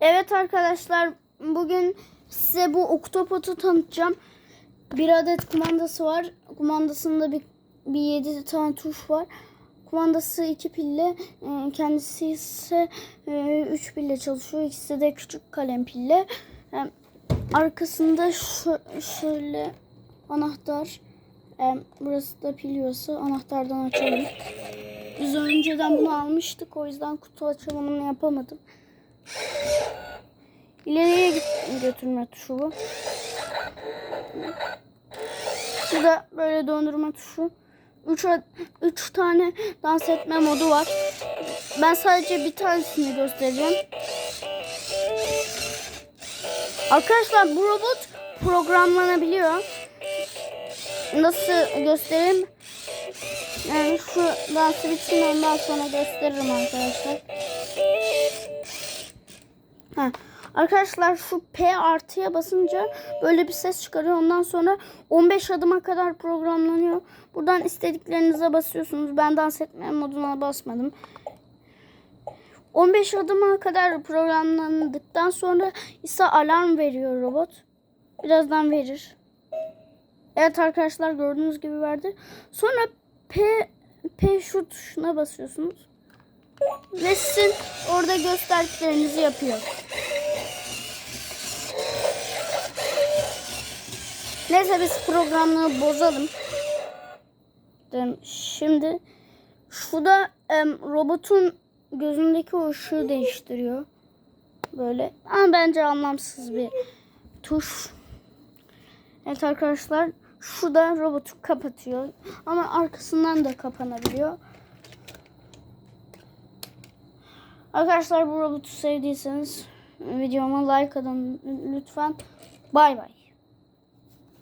Evet arkadaşlar bugün size bu oktopotu tanıtacağım. Bir adet kumandası var. Kumandasında bir, bir 7 tane tuş var. Kumandası iki pille, e, kendisi ise 3 pille çalışıyor. İkisi de küçük kalem pille. E, Arkasında şöyle anahtar. E, Burası da pil yuvası. Anahtardan açalım. Biz önceden bunu almıştık. O yüzden kutu açılımını yapamadım. Götürme tuşu bu. Da böyle döndürme tuşu. 3 üç tane dans etme modu var. Ben sadece bir tanesini göstereceğim. Arkadaşlar bu robot programlanabiliyor. Nasıl göstereyim? Yani şu dansı bitsin ondan sonra gösteririm arkadaşlar. Ha. Arkadaşlar şu P artıya basınca böyle bir ses çıkarıyor. Ondan sonra 15 adıma kadar programlanıyor. Buradan istediklerinize basıyorsunuz. Ben dans etme moduna basmadım. 15 adıma kadar programlandıktan sonra ise alarm veriyor robot. Birazdan verir. Evet arkadaşlar gördüğünüz gibi verdi. Sonra P P şu tuşuna basıyorsunuz. Ve sizin orada gösterdiklerinizi yapıyor. Neyse biz programını bozalım. Şimdi şu da robotun gözündeki o ışığı değiştiriyor. Böyle. Ama bence anlamsız bir tuş. Evet arkadaşlar şu da robotu kapatıyor. Ama arkasından da kapanabiliyor. Arkadaşlar bu robotu sevdiyseniz videoma like atın lütfen. Bay bay.